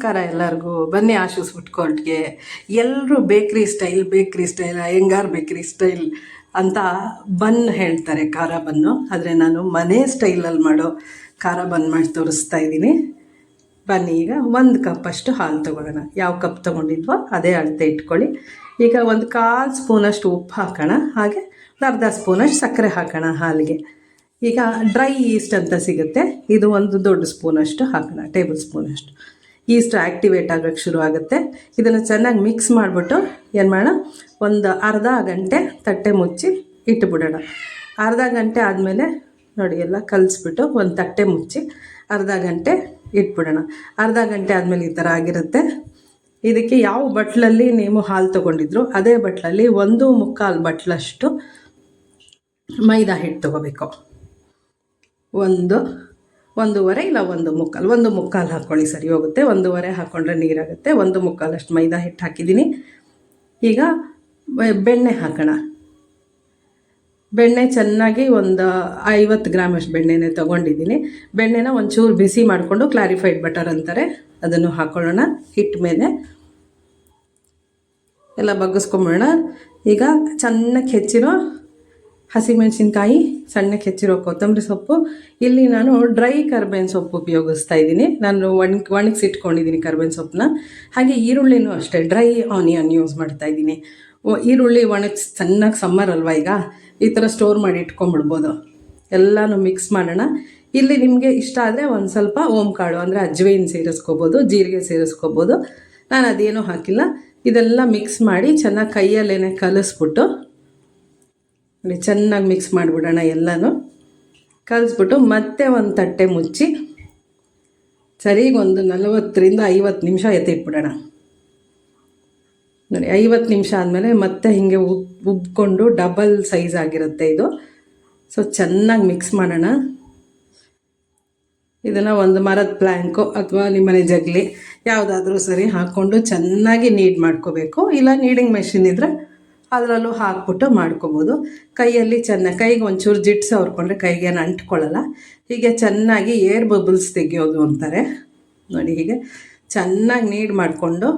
ನಮಸ್ಕಾರ ಎಲ್ಲರಿಗೂ. ಬನ್ನಿ ಆಶೂಸ್ ಫುಡ್ ಕೋರ್ಟ್ಗೆ ಎಲ್ಲರೂ ಬೇಕ್ರಿ ಸ್ಟೈಲ್ ಬೇಕ್ರಿ ಸ್ಟೈಲ್, ಅಯ್ಯಂಗಾರ್ ಬೇಕ್ರಿ ಸ್ಟೈಲ್ ಅಂತ ಬನ್ ಹೇಳ್ತಾರೆ, ಖಾರ ಬನ್ನು. ಆದರೆ ನಾನು ಮನೆ ಸ್ಟೈಲಲ್ಲಿ ಮಾಡೋ ಖಾರ ಬನ್ ಮಾಡಿ ತೋರಿಸ್ತಾ ಇದ್ದೀನಿ. ಬನ್ನಿ ಈಗ ಒಂದು ಕಪ್ಪಷ್ಟು ಹಾಲು ತೊಗೊಳ್ಳೋಣ. ಯಾವ ಕಪ್ ತೊಗೊಂಡಿದ್ವೋ ಅದೇ ಅಳತೆ ಇಟ್ಕೊಳ್ಳಿ. ಈಗ ಒಂದು ಕಾಲು ಸ್ಪೂನಷ್ಟು ಉಪ್ಪು ಹಾಕೋಣ. ಹಾಗೆ ಒಂದು ಅರ್ಧ ಸ್ಪೂನಷ್ಟು ಸಕ್ಕರೆ ಹಾಕೋಣ ಹಾಲಿಗೆ. ಈಗ ಡ್ರೈ ಈಸ್ಟ್ ಅಂತ ಸಿಗುತ್ತೆ. ಇದು ಒಂದು ದೊಡ್ಡ ಸ್ಪೂನಷ್ಟು ಹಾಕೋಣ, ಟೇಬಲ್ ಸ್ಪೂನಷ್ಟು ಈಸ್ಟ್ ಆ್ಯಕ್ಟಿವೇಟ್ ಆಗೋಕ್ಕೆ ಶುರು ಆಗುತ್ತೆ. ಇದನ್ನು ಚೆನ್ನಾಗಿ ಮಿಕ್ಸ್ ಮಾಡಿಬಿಟ್ಟು ಏನು ಮಾಡೋಣ? ಒಂದು ಅರ್ಧ ಗಂಟೆ ತಟ್ಟೆ ಮುಚ್ಚಿ ಇಟ್ಟುಬಿಡೋಣ ಅರ್ಧ ಗಂಟೆ ಆದಮೇಲೆ ನೋಡಿ ಎಲ್ಲ ಕಲಿಸ್ಬಿಟ್ಟು ಒಂದು ತಟ್ಟೆ ಮುಚ್ಚಿ ಅರ್ಧ ಗಂಟೆ ಇಟ್ಬಿಡೋಣ. ಅರ್ಧ ಗಂಟೆ ಆದಮೇಲೆ ಈ ಥರ ಆಗಿರುತ್ತೆ. ಇದಕ್ಕೆ ಯಾವ ಬಟ್ಲಲ್ಲಿ ನೀವು ಹಾಲು ತೊಗೊಂಡಿದ್ರು ಅದೇ ಬಟ್ಲಲ್ಲಿ ಒಂದು ಮುಕ್ಕಾಲು ಬಟ್ಲಷ್ಟು ಮೈದಾ ಹಿಟ್ಟು ತೊಗೋಬೇಕು. ಒಂದು ಒಂದೂವರೆ ಇಲ್ಲ ಒಂದು ಮುಕ್ಕಾಲು. ಒಂದು ಮುಕ್ಕಾಲು ಹಾಕ್ಕೊಳ್ಳಿ ಸರಿ ಹೋಗುತ್ತೆ. ಒಂದೂವರೆ ಹಾಕ್ಕೊಂಡ್ರೆ ನೀರಾಗುತ್ತೆ. ಒಂದು ಮುಕ್ಕಾಲಷ್ಟು ಮೈದಾ ಹಿಟ್ಟು ಹಾಕಿದ್ದೀನಿ. ಈಗ ಬೆಣ್ಣೆ ಹಾಕೋಣ. ಬೆಣ್ಣೆ ಚೆನ್ನಾಗಿ ಒಂದು ಐವತ್ತು ಗ್ರಾಮಷ್ಟು ಬೆಣ್ಣೆನೆ ತೊಗೊಂಡಿದ್ದೀನಿ. ಬೆಣ್ಣೆನ ಒಂಚೂರು ಬಿಸಿ ಮಾಡಿಕೊಂಡು ಕ್ಲಾರಿಫೈಡ್ ಬಟರ್ ಅಂತಾರೆ, ಅದನ್ನು ಹಾಕೊಳ್ಳೋಣ ಹಿಟ್ಟು ಮೇಲೆ. ಎಲ್ಲ ಬಗ್ಗಿಸ್ಕೊಂಬಿಡೋಣ ಈಗ ಚೆನ್ನಾಗಿ ಹೆಚ್ಚಿರೋ ಹಸಿಮೆಣಸಿನ್ಕಾಯಿ ಸಣ್ಣಕ್ಕೆ ಹೆಚ್ಚಿರೋ ಕೊತ್ತಂಬರಿ ಸೊಪ್ಪು. ಇಲ್ಲಿ ನಾನು ಡ್ರೈ ಕರ್ಬೇವಿನ ಸೊಪ್ಪು ಉಪಯೋಗಿಸ್ತಾ ಇದ್ದೀನಿ. ನಾನು ಒಣ ಒಣಗಿಸಿ ಇಟ್ಕೊಂಡಿದ್ದೀನಿ ಕರ್ಬೇವಿನ ಸೊಪ್ಪನ್ನ. ಹಾಗೆ ಈರುಳ್ಳಿನೂ ಅಷ್ಟೇ, ಡ್ರೈ ಆನಿಯನ್ ಯೂಸ್ ಮಾಡ್ತಾ ಇದ್ದೀನಿ. ಈರುಳ್ಳಿ ಒಣಗಿಸಿ ಚೆನ್ನಾಗಿ ಸಮ್ಮರ್ ಅಲ್ವಾ ಈಗ? ಈ ಥರ ಸ್ಟೋರ್ ಮಾಡಿ ಇಟ್ಕೊಂಡ್ಬಿಡ್ಬೋದು. ಎಲ್ಲನೂ ಮಿಕ್ಸ್ ಮಾಡೋಣ. ಇಲ್ಲಿ ನಿಮಗೆ ಇಷ್ಟ ಆದರೆ ಒಂದು ಸ್ವಲ್ಪ ಓಂಕಾಳು ಅಂದರೆ ಅಜ್ವೈನ್ ಸೇರಿಸ್ಕೋಬೋದು, ಜೀರಿಗೆ ಸೇರಿಸ್ಕೋಬೋದು. ನಾನು ಅದೇನೂ ಹಾಕಿಲ್ಲ. ಇದೆಲ್ಲ ಮಿಕ್ಸ್ ಮಾಡಿ ಚೆನ್ನಾಗಿ ಕೈಯಲ್ಲೇನೆ ಕಲಿಸ್ಬಿಟ್ಟು ನೋಡಿ ಚೆನ್ನಾಗಿ ಮಿಕ್ಸ್ ಮಾಡಿಬಿಡೋಣ ಎಲ್ಲನೂ. ಕಲಿಸ್ಬಿಟ್ಟು ಮತ್ತೆ ಒಂದು ತಟ್ಟೆ ಮುಚ್ಚಿ ಸರಿಗೊಂದು ನಲವತ್ತರಿಂದ ಐವತ್ತು ನಿಮಿಷ ಎತ್ತಿಟ್ಬಿಡೋಣ. ನೋಡಿ, ಐವತ್ತು ನಿಮಿಷ ಆದಮೇಲೆ ಮತ್ತೆ ಹೀಗೆ ಉಬ್, ಉಬ್ಕೊಂಡು ಡಬಲ್ ಸೈಜ್ ಆಗಿರುತ್ತೆ ಇದು. ಸೊ ಚೆನ್ನಾಗಿ ಮಿಕ್ಸ್ ಮಾಡೋಣ. ಇದನ್ನು ಒಂದು ಮರದ ಪ್ಲ್ಯಾಂಕು ಅಥವಾ ನಿಮ್ಮನೆ ಜಗ್ಲಿ ಯಾವುದಾದ್ರೂ ಸರಿ ಹಾಕ್ಕೊಂಡು ಚೆನ್ನಾಗಿ ನೀಡ್ ಮಾಡ್ಕೋಬೇಕು. ಇಲ್ಲ ನೀಡಿಂಗ್ ಮೆಷಿನ್ ಇದ್ದರೆ ಅದರಲ್ಲೂ ಹಾಕ್ಬಿಟ್ಟು ಮಾಡ್ಕೊಬೋದು. ಕೈಯಲ್ಲಿ ಚೆನ್ನಾಗಿ ಕೈಗೆ ಒಂಚೂರು ಜಿಟ್ಸ್ ಹೊರ್ಕೊಂಡ್ರೆ ಕೈಗೇನು ಅಂಟ್ಕೊಳ್ಳಲ್ಲ. ಹೀಗೆ ಚೆನ್ನಾಗಿ ಏರ್ ಬಬಲ್ಸ್ ತೆಗಿಯೋದು ಅಂತಾರೆ. ನೋಡಿ ಹೀಗೆ ಚೆನ್ನಾಗಿ ನೀಡ್ ಮಾಡಿಕೊಂಡು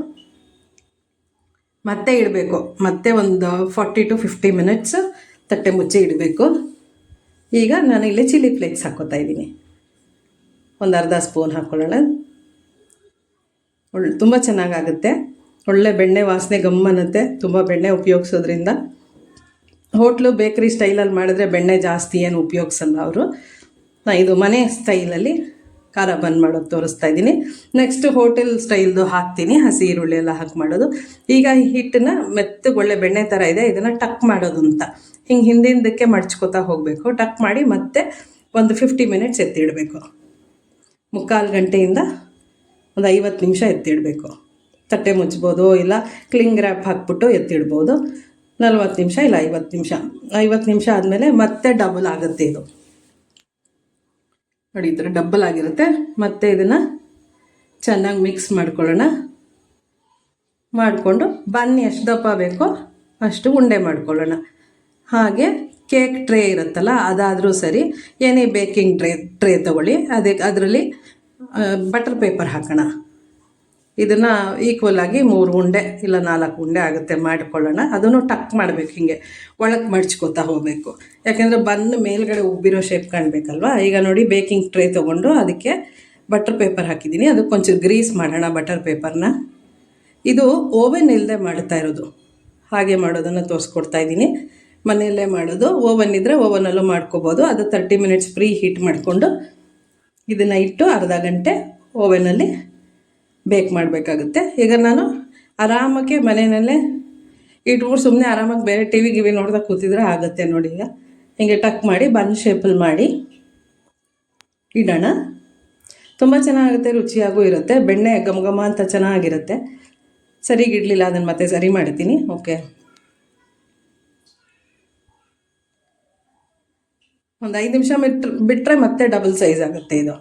ಮತ್ತೆ ಇಡಬೇಕು. ಮತ್ತೆ ಒಂದು ಫಾರ್ಟಿ ಟು ಫಿಫ್ಟಿ ಮಿನಿಟ್ಸ್ ತಟ್ಟೆ ಮುಚ್ಚಿ ಇಡಬೇಕು. ಈಗ ನಾನು ಇಲ್ಲಿ ಚಿಲ್ಲಿ ಫ್ಲೇಕ್ಸ್ ಹಾಕೋತಾ ಇದ್ದೀನಿ. ಒಂದು ಅರ್ಧ ಸ್ಪೂನ್ ಹಾಕ್ಕೊಳ್ಳೋಣ ಒಳ್ಳೆ ತುಂಬ ಚೆನ್ನಾಗಾಗುತ್ತೆ. ಒಳ್ಳೆ ಬೆಣ್ಣೆ ವಾಸನೆ ಗಮ್ಮನತ್ತೆ, ತುಂಬ ಬೆಣ್ಣೆ ಉಪಯೋಗಿಸೋದ್ರಿಂದ. ಹೋಟ್ಲು, ಬೇಕ್ರಿ ಸ್ಟೈಲಲ್ಲಿ ಮಾಡಿದ್ರೆ ಬೆಣ್ಣೆ ಜಾಸ್ತಿ ಏನು ಉಪಯೋಗಿಸಲ್ಲ ಅವರು. ನಾ ಇದು ಮನೆ ಸ್ಟೈಲಲ್ಲಿ ಖಾರ ಬಂದ್ ಮಾಡೋದು ತೋರಿಸ್ತಾ ಇದ್ದೀನಿ. ನೆಕ್ಸ್ಟ್ ಹೋಟೆಲ್ ಸ್ಟೈಲ್ದು ಹಾಕ್ತೀನಿ, ಹಸಿ ಈರುಳ್ಳಿ ಎಲ್ಲ ಹಾಕಿ ಮಾಡೋದು. ಈಗ ಹಿಟ್ಟನ್ನ ಮೆತ್ತಗೆ ಒಳ್ಳೆ ಬೆಣ್ಣೆ ಥರ ಇದೆ, ಇದನ್ನು ಟಕ್ ಮಾಡೋದು ಅಂತ. ಹಿಂಗೆ ಹಿಂದಿಂದಕ್ಕೆ ಮಡ್ಚ್ಕೋತಾ ಹೋಗಬೇಕು. ಟಕ್ ಮಾಡಿ ಮತ್ತೆ ಒಂದು ಫಿಫ್ಟಿ ಮಿನಿಟ್ಸ್ ಎತ್ತಿಡಬೇಕು. ಮುಕ್ಕಾಲು ಗಂಟೆಯಿಂದ ಒಂದು ಐವತ್ತು ನಿಮಿಷ ಎತ್ತಿಡಬೇಕು. ತಟ್ಟೆ ಮುಚ್ಬೋದು, ಇಲ್ಲ ಕ್ಲಿಂಗ್ ರ್ಯಾಪ್ ಹಾಕ್ಬಿಟ್ಟು ಎತ್ತಿಡ್ಬೋದು. ನಲ್ವತ್ತು ನಿಮಿಷ ಇಲ್ಲ, ಐವತ್ತು ನಿಮಿಷ. ಐವತ್ತು ನಿಮಿಷ ಆದಮೇಲೆ ಮತ್ತೆ ಡಬಲ್ ಆಗುತ್ತೆ ಇದು. ನೋಡಿ, ಈ ಥರ ಡಬ್ಬಲ್ ಆಗಿರುತ್ತೆ. ಮತ್ತೆ ಇದನ್ನು ಚೆನ್ನಾಗಿ ಮಿಕ್ಸ್ ಮಾಡ್ಕೊಳ್ಳೋಣ. ಮಾಡಿಕೊಂಡು ಬನ್ನಿ, ಎಷ್ಟು ದಪ್ಪ ಬೇಕೋ ಅಷ್ಟು ಉಂಡೆ ಮಾಡ್ಕೊಳ್ಳೋಣ. ಹಾಗೆ ಕೇಕ್ ಟ್ರೇ ಇರುತ್ತಲ್ಲ, ಅದಾದರೂ ಸರಿ. ಏನೇ ಬೇಕಿಂಗ್ ಟ್ರೇ ಟ್ರೇ ತೊಗೊಳ್ಳಿ. ಅದಕ್ಕೆ ಅದರಲ್ಲಿ ಬಟರ್ ಪೇಪರ್ ಹಾಕೋಣ. ಇದನ್ನು ಈಕ್ವಲ್ ಆಗಿ ಮೂರು ಉಂಡೆ ಇಲ್ಲ ನಾಲ್ಕು ಉಂಡೆ ಆಗುತ್ತೆ ಮಾಡಿಕೊಳ್ಳೋಣ. ಅದನ್ನು ಟಕ್ ಮಾಡಬೇಕು ಹಿಂಗೆ. ಒಳಗೆ ಮಡ್ಚ್ಕೋತಾ ಹೋಗಬೇಕು. ಯಾಕೆಂದರೆ ಬಂದು ಮೇಲ್ಗಡೆ ಉಬ್ಬಿರೋ ಶೇಪ್ ಕಾಣಬೇಕಲ್ವಾ? ಈಗ ನೋಡಿ ಬೇಕಿಂಗ್ ಟ್ರೇ ತೊಗೊಂಡು ಅದಕ್ಕೆ ಬಟರ್ ಪೇಪರ್ ಹಾಕಿದ್ದೀನಿ. ಅದಕ್ಕೆ ಒಂಚೂರು ಗ್ರೀಸ್ ಮಾಡೋಣ ಬಟರ್ ಪೇಪರ್ನ ಇದು ಓವೆನ್ ಇಲ್ಲದೆ ಮಾಡ್ತಾ ಇರೋದು. ಹಾಗೆ ಮಾಡೋದನ್ನು ತೋರಿಸ್ಕೊಡ್ತಾ ಇದ್ದೀನಿ. ಮನೆಯಲ್ಲೇ ಮಾಡೋದು. ಓವನ್ ಇದ್ದರೆ ಓವನಲ್ಲೂ ಮಾಡ್ಕೋಬೋದು. ಅದು ತರ್ಟಿ ಮಿನಿಟ್ಸ್ ಪ್ರೀ ಹೀಟ್ ಮಾಡಿಕೊಂಡು ಇದನ್ನು ಇಟ್ಟು ಅರ್ಧ ಗಂಟೆ ಓವೆನಲ್ಲಿ ಬೇಕ್ ಮಾಡಬೇಕಾಗುತ್ತೆ. ಈಗ ನಾನು ಆರಾಮಕ್ಕೆ ಮನೆಯಲ್ಲೇ ಇಟ್ಬಿಟ್ಟು ಸುಮ್ಮನೆ ಆರಾಮಾಗಿ ಬೇರೆ ಟಿ ವಿ ಗಿವಿ ನೋಡ್ತಾ ಕೂತಿದ್ರೆ ಆಗುತ್ತೆ ನೋಡಿ ಈಗ. ಹೀಗೆ ಟಕ್ ಮಾಡಿ, ಬನ್ ಶೇಪಲ್ಲಿ ಮಾಡಿ ಇಡೋಣ. ತುಂಬ ಚೆನ್ನಾಗುತ್ತೆ, ರುಚಿಯಾಗೂ ಇರುತ್ತೆ. ಬೆಣ್ಣೆ ಘಮ ಘಮ ಅಂತ ಚೆನ್ನಾಗಿರುತ್ತೆ. ಸರಿಗೆ ಇಡಲಿಲ್ಲ, ಅದನ್ನು ಮತ್ತೆ ಸರಿ ಮಾಡ್ತೀನಿ. ಓಕೆ. ಒಂದು ಐದು ನಿಮಿಷ ಬಿಟ್ಟು ಬಿಟ್ಟರೆ ಮತ್ತೆ ಡಬಲ್ ಸೈಜ್ ಆಗುತ್ತೆ ಇದು.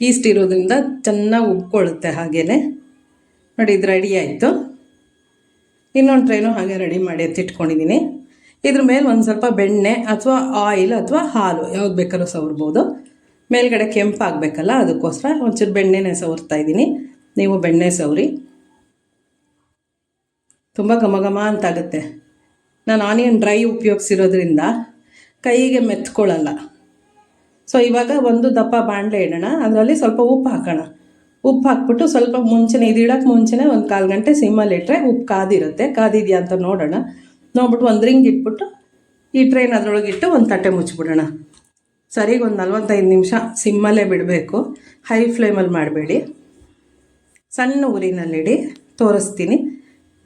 ಈಸ್ಟ್ ಇರೋದ್ರಿಂದ ಚೆನ್ನಾಗಿ ಉಬ್ಕೊಳ್ಳುತ್ತೆ ಹಾಗೇ ನೋಡಿ ಇದು ರೆಡಿ ಆಯಿತು. ಇನ್ನೊಂದು ಟ್ರೈನು ಹಾಗೆ ರೆಡಿ ಮಾಡಿ ಎತ್ತಿಟ್ಕೊಂಡಿದ್ದೀನಿ ಇದ್ರ ಮೇಲೆ ಒಂದು ಸ್ವಲ್ಪ ಬೆಣ್ಣೆ ಅಥವಾ ಆಯಿಲ್ ಅಥವಾ ಹಾಲು ಯಾವ್ದು ಬೇಕಾದ್ರೂ ಸವರ್ಬೋದು. ಮೇಲ್ಗಡೆ ಕೆಂಪಾಗಬೇಕಲ್ಲ ಅದಕ್ಕೋಸ್ಕರ ಒಂಚೂರು ಬೆಣ್ಣೆನೇ ಸವರ್ತಾ ಇದ್ದೀನಿ. ನೀವು ಬೆಣ್ಣೆ ಸವರಿ. ತುಂಬ ಘಮ ಘಮ ಅಂತಾಗುತ್ತೆ. ನಾನು ಆನಿಯನ್ ಡ್ರೈ ಉಪಯೋಗಿಸಿರೋದ್ರಿಂದ ಕೈಗೆ ಮೆತ್ಕೊಳ್ಳಲ್ಲ ಸೊ ಇವಾಗ ಒಂದು ದಪ್ಪ ಬಾಣಲೆ ಇಡೋಣ. ಅದರಲ್ಲಿ ಸ್ವಲ್ಪ ಉಪ್ಪು ಹಾಕೋಣ. ಉಪ್ಪು ಹಾಕ್ಬಿಟ್ಟು ಸ್ವಲ್ಪ ಮುಂಚೆನೇ, ಇದು ಮುಂಚೆನೇ ಒಂದು ಕಾಲು ಗಂಟೆ ಸಿಮ್ಮಲ್ಲಿ ಇಟ್ಟರೆ ಉಪ್ಪು ಕಾದಿರುತ್ತೆ. ಕಾದಿದೆಯಾ ಅಂತ ನೋಡೋಣ. ನೋಡ್ಬಿಟ್ಟು ಒಂದು ರಿಂಗ್ ಇಟ್ಬಿಟ್ಟು ಈ ಟ್ರೈನ್ ಅದರೊಳಗೆ ಇಟ್ಟು ಒಂದು ತಟ್ಟೆ ಮುಚ್ಚಿಬಿಡೋಣ ಸರಿಗೆ ಒಂದು ನಲ್ವತ್ತೈದು ನಿಮಿಷ ಸಿಮ್ಮಲ್ಲೇ ಬಿಡಬೇಕು. ಹೈ ಫ್ಲೇಮಲ್ಲಿ ಮಾಡಬೇಡಿ. ಸಣ್ಣ ಊರಿನಲ್ಲಿಡಿ. ತೋರಿಸ್ತೀನಿ.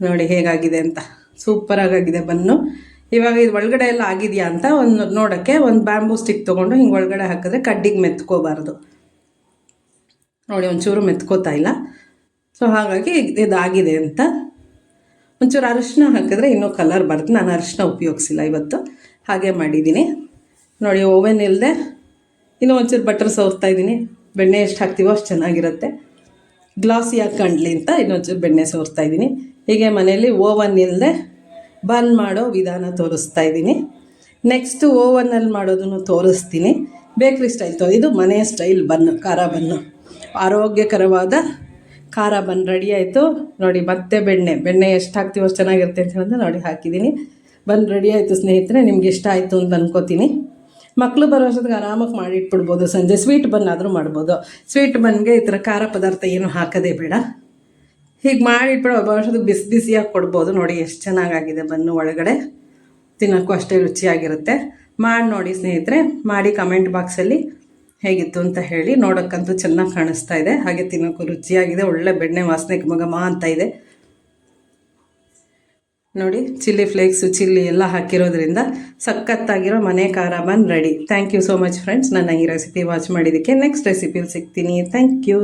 ನೋಡಿ ಹೇಗಾಗಿದೆ ಅಂತ. ಸೂಪರಾಗಾಗಿದೆ. ಬನ್ನು. ಇವಾಗ ಇದು ಒಳಗಡೆ ಎಲ್ಲ ಆಗಿದೆಯಾ ಅಂತ ಒಂದು ನೋಡೋಕ್ಕೆ ಒಂದು ಬ್ಯಾಂಬೂ ಸ್ಟಿಕ್ ತೊಗೊಂಡು ಹಿಂಗೆ ಒಳಗಡೆ ಹಾಕಿದ್ರೆ ಕಡ್ಡಿಗೆ ಮೆತ್ಕೋಬಾರ್ದು. ನೋಡಿ, ಒಂಚೂರು ಮೆತ್ಕೋತಾ ಇಲ್ಲ. ಸೊ ಹಾಗಾಗಿ ಇದಾಗಿದೆ ಅಂತ. ಒಂಚೂರು ಅರಿಶಿನ ಹಾಕಿದ್ರೆ ಇನ್ನೂ ಕಲರ್ ಬರುತ್ತೆ. ನಾನು ಅರಿಶಿನ ಉಪಯೋಗಿಸಿಲ್ಲ ಇವತ್ತು. ಹಾಗೆ ಮಾಡಿದ್ದೀನಿ. ನೋಡಿ ಓವೆನ್ ಇಲ್ಲದೆ ಇನ್ನೂ ಒಂಚೂರು ಬಟರ್ ಸೋರ್ತಾ ಇದ್ದೀನಿ. ಬೆಣ್ಣೆ ಎಷ್ಟು ಹಾಕ್ತೀವೋ ಅಷ್ಟು ಚೆನ್ನಾಗಿರುತ್ತೆ. ಗ್ಲಾಸಿಯಾಗಿ ಕಣ್ಲಿ ಅಂತ ಇನ್ನೊಂಚೂರು ಬೆಣ್ಣೆ ಸೋರ್ತಾ ಇದ್ದೀನಿ. ಹೀಗೆ ಮನೆಯಲ್ಲಿ ಓವನ್ ಇಲ್ಲದೆ ಬನ್ ಮಾಡೋ ವಿಧಾನ ತೋರಿಸ್ತಾ ಇದ್ದೀನಿ. ನೆಕ್ಸ್ಟು ಓವನಲ್ಲಿ ಮಾಡೋದನ್ನು ತೋರಿಸ್ತೀನಿ. ಬೇಕ್ರಿ ಸ್ಟೈಲ್ ತೋ ಇದು ಮನೆಯ ಸ್ಟೈಲ್ ಬನ್ ಖಾರ ಬನ್ನು. ಆರೋಗ್ಯಕರವಾದ ಖಾರ ಬನ್ ರೆಡಿ ಆಯಿತು. ನೋಡಿ, ಮತ್ತೆ ಬೆಣ್ಣೆ. ಬೆಣ್ಣೆ ಎಷ್ಟು ಹಾಕ್ತೀವೋ ಚೆನ್ನಾಗಿರುತ್ತೆ ಅಂತ ಹೇಳಿದ್ರೆ ನೋಡಿ, ಹಾಕಿದ್ದೀನಿ. ಬನ್ ರೆಡಿ ಆಯಿತು ಸ್ನೇಹಿತರೆ, ನಿಮ್ಗೆ ಇಷ್ಟ ಆಯಿತು ಅಂತ ಅನ್ಕೋತೀನಿ. ಮಕ್ಕಳು ಬರೋ ಅಷ್ಟೊತ್ತಿಗೆ ಆರಾಮಾಗಿ ಮಾಡಿಟ್ಬಿಡ್ಬೋದು. ಸಂಜೆ ಸ್ವೀಟ್ ಬನ್ ಆದರೂ ಮಾಡ್ಬೋದು. ಸ್ವೀಟ್ ಬನ್ಗೆ ಈ ಥರ ಖಾರ ಪದಾರ್ಥ ಏನು ಹಾಕೋದೇ ಬೇಡ. ಹೀಗೆ ಮಾಡಿಟ್ಬಿಡು ವರ್ಷದಕ್ಕೆ ಬಿಸಿ ಬಿಸಿಯಾಗಿ ಕೊಡ್ಬೋದು. ನೋಡಿ ಎಷ್ಟು ಚೆನ್ನಾಗಾಗಿದೆ ಬನ್ನು ಒಳಗಡೆ. ತಿನ್ನೋಕ್ಕೂ ಅಷ್ಟೇ ರುಚಿಯಾಗಿರುತ್ತೆ. ಮಾಡಿ ನೋಡಿ ಸ್ನೇಹಿತರೆ, ಮಾಡಿ ಕಮೆಂಟ್ ಬಾಕ್ಸಲ್ಲಿ ಹೇಗಿತ್ತು ಅಂತ ಹೇಳಿ. ನೋಡೋಕ್ಕಂತೂ ಚೆನ್ನಾಗಿ ಕಾಣಿಸ್ತಾ ಇದೆ. ಹಾಗೆ ತಿನ್ನೋಕ್ಕೂ ರುಚಿಯಾಗಿದೆ. ಒಳ್ಳೆ ಬೆಣ್ಣೆ ವಾಸನೆ ಮಗಮ ಅಂತ ಇದೆ. ನೋಡಿ, ಚಿಲ್ಲಿ ಫ್ಲೇಕ್ಸು ಚಿಲ್ಲಿ ಎಲ್ಲ ಹಾಕಿರೋದ್ರಿಂದ ಸಖತ್ತಾಗಿರೋ ಮನೆ ಖಾರ bun ready thank you so much friends ನನ್ನ ಈ ರೆಸಿಪಿ ವಾಚ್ ಮಾಡಿದ್ದಕ್ಕೆ ನೆಕ್ಸ್ಟ್ ರೆಸಿಪಿಲಿ ಸಿಗ್ತೀನಿ. Thank you